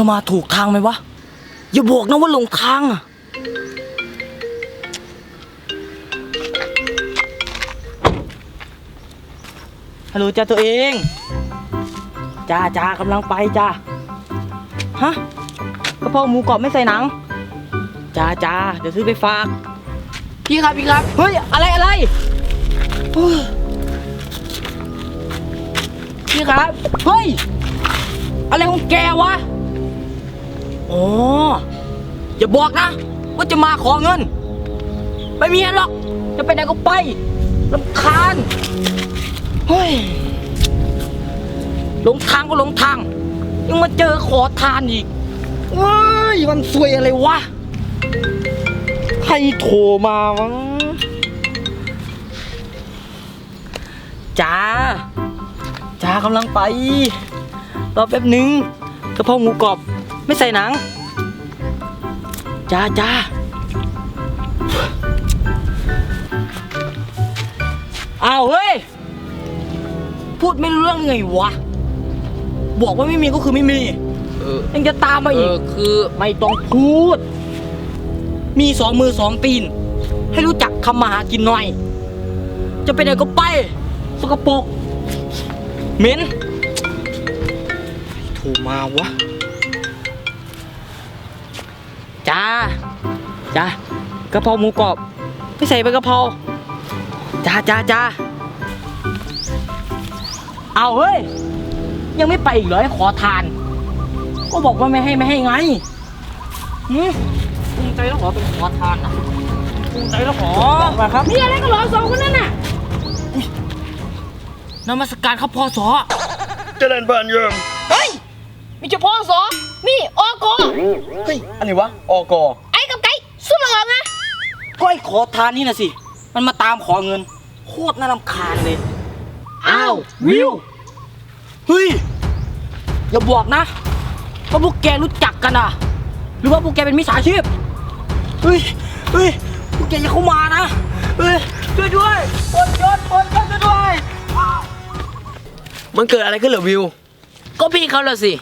เรามาถูกทางไหมวะ อย่าบอกนะว่าหลงทางอะฮัลโหลจ้าตัวเองจ้าจ้ากำลังไปจ้าฮะกระเพราหมูกรอบไม่ใส่หนังจ้าจ้าเดี๋ยวซื้อไปฝาก พี่ครับพี่ครับเฮ้ยอะไรอะไรเฮ้ยพี่ครับเฮ้ยอะไรของแกวะ อ๋อ อย่าบอกนะ ว่าจะมาขอเงิน ไม่มีหรอก จะไปไหนก็ไปลำคาญเฮ้ยหลงทางก็หลงทาง ยังมาเจอขอทานอีกเฮ้ยมันซวยอะไรวะ ใครโทรมาวะจ้าจ้ากำลังไป รอแป๊บหนึ่งกระเพราหมูกรอบ ไม่ใส่หนัง จ้าจ้าอ้าวเฮ้ย พูดไม่รู้เรื่องไงวะ บอกว่าไม่มีก็คือไม่มี เออยังจะตามมาเออีก อคือไม่ต้องพูด มีสองมือสองตีน ให้รู้จักคำมาหากินหน่อย จะไปไหนก็ไป สกปรกเหม็นโทรมาวะ จ้าจ้ากะเพราหมูกรอบไม่ใส่ใบกะเพราจ้าจ้าจ้าเอาเฮ้ย ยังไม่ไปอีกเหรอให้ขอทาน ก็บอกว่าไม่ให้ไม่ให้ไงหืมภูมิใจแล้วขอเป็นขอทานนะภูมิใจแล้วขอมาครับมีอะไรกันเหรอสองคนนั่นน่ะนมัสการครับพ่อสอเจริญพรโยมเฮ้ยมีเฉพาะสอ นี่ออกอเฮ้ยอันนี้วะอกอไอ้กับไก่สุดหล่อไงก็ไอ้ขอทานนี่นะสิ มันมาตามขอเงิน โคตรน่ารำคาญเลย อ้าว วิว เฮ้ย อย่าบอกนะว่าพวกแกรู้จักกันอะ หรือว่าพวกแกเป็นมิจฉาชีพ เฮ้ย เฮ้ย พวกแกอย่าเข้ามานะ เฮ้ย ช่วยด้วยปนยศปนยศช่วยด้วย มันเกิดอะไรขึ้นเหรอวิว ก็พี่เขาละสิ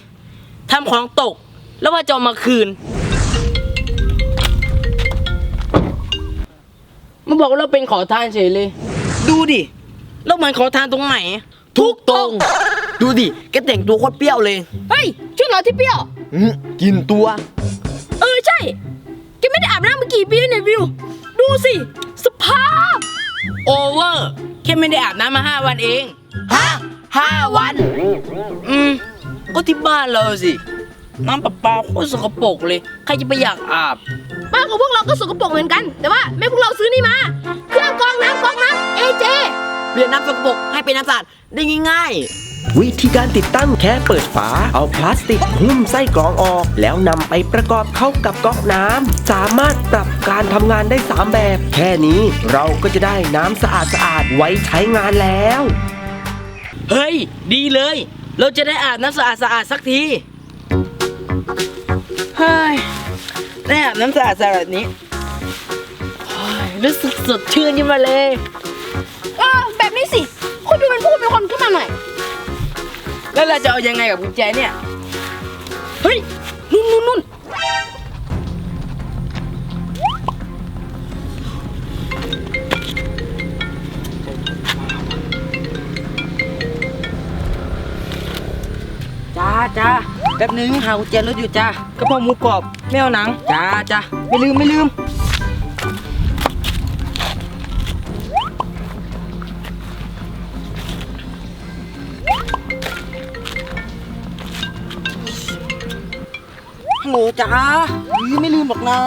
ทำของตก แล้วว่าจะเอามาคืนมาบอกว่าเราเป็นขอทานเฉยเลย ดูดิแล้วเหมือนขอทานตรงไหน ทุกตรง ดูดิแกแต่งตัวโคตรเปรี้ยวเลยเฮ้ยช่วยหน่อยที่เปรี้ยว อืมกินตัว เออใช่ แกไม่ได้อาบน้ำมากี่ปีแล้วเนี่ยวิว ดูสิ สภาพ โอเวอร์แค่ไม่ได้อาบน้ำมาห้าวันเอง ฮะห้าวัน อืม ก็ที่บ้านเราสิน้ำประปาโคตรสกปรกเลย ใครจะไปอยากอาบ บ้านของพวกเราก็สกปรกเหมือนกัน แต่ว่าแม่พวกเราซื้อนี่มา เครื่องกรองน้ำกรองน้ำเอเจ เปลี่ยนน้ำสกปรกให้เป็นน้ำสะอาดได้ง่ายวิธีการติดตั้งแค่เปิดฝา เอาพลาสติกหุ้มไส้กรองออก แล้วนำไปประกอบเข้ากับก๊อกน้ำสามารถปรับการทำงานได้ 3 แบบ แค่นี้เราก็จะได้น้ำสะอาดสะอาดๆไว้ใช้งานแล้ว เฮ้ย ดีเลย เราจะได้อาบน้ำสะอาดสะอาดสักทีเฮ้ยได้อาบน้ำสะอาดสะอาดแบบนี้เฮ้ยรู้สึกสดชื่นขึ้นมาเลย เออแบบนี้สิคุณดูเป็นผู้เป็นคนขึ้นมาหน่อย แล้วเราจะเอายังไงกับกุญแจเนี่ย เฮ้ย นุ่นนุ่นนุ่น จ้าแป๊บนึงหากุญแจรถอยู่จ้ากระเพาะหมูกรอบไม่เอาหนังจ้าจ้าไม่ลืมไม่ลืมฮัลโหลจ้าเฮ้ยไม่ลืมหรอกนะ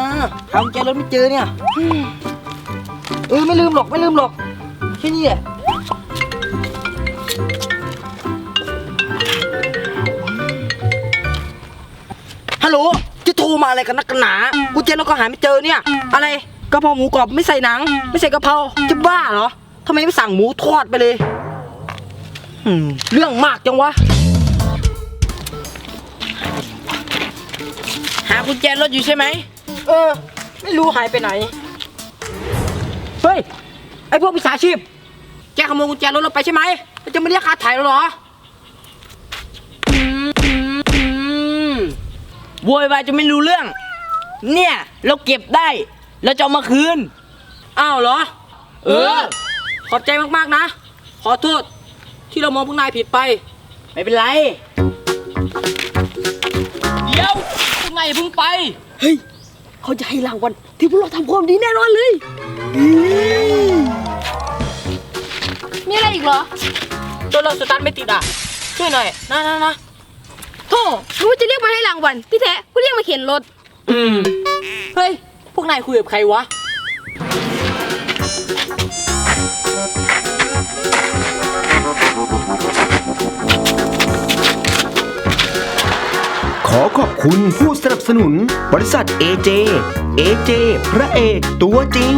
หากุญแจรถไม่เจอเนี่ยอืมเออไม่ลืมหรอกไม่ลืมหรอกแค่นี้แหละ โหลจะโทรมาอะไรกันนักกันหนากุญแจรถก็หาไม่เจอเนี่ย อะไรกะเพราหมูกรอบไม่ใส่หนัง ไม่ใส่กะเพราจะบ้าเหรอทำไมไม่สั่งหมูทอดไปเลยอืมเรื่องมากจังวะ หากุญแจรถอยู่ใช่ไหม เออ ไม่รู้หายไปไหน เฮ้ย ไอพวกมิจฉาชีพ แกขโมยกุญแจรถเราไปใช่ไหมแล้วจะไม่เรียกค่าถ่ายเราเหรออืมอืมอืม โวยวายจะไม่รู้เรื่อง เนี่ยเราเก็บได้ เราจะเอามาคืน อ้าวเหรอ เออ ขอบใจมากๆนะ ขอโทษที่เรามองพวกนายผิดไป ไม่เป็นไร เดี๋ยวพวกนายอย่าเพิ่งไป เฮ้ย เขาจะให้รางวัลที่พวกเราทำความดีแน่นอนเลย มีอะไรอีกเหรอจนเราสตาร์ทไม่ติดอะ ช่วยหน่อย นะนะนะ โธ่รู้ว่าจะเรียกมาให้รางวัลที่แท้ก็เรียกมาเข็นรถ อืม เฮ้ย พวกนายคุยกับใครวะ ขอขอบคุณผู้สนับสนุน บริษัท AJ AJ พระเอกตัวจริง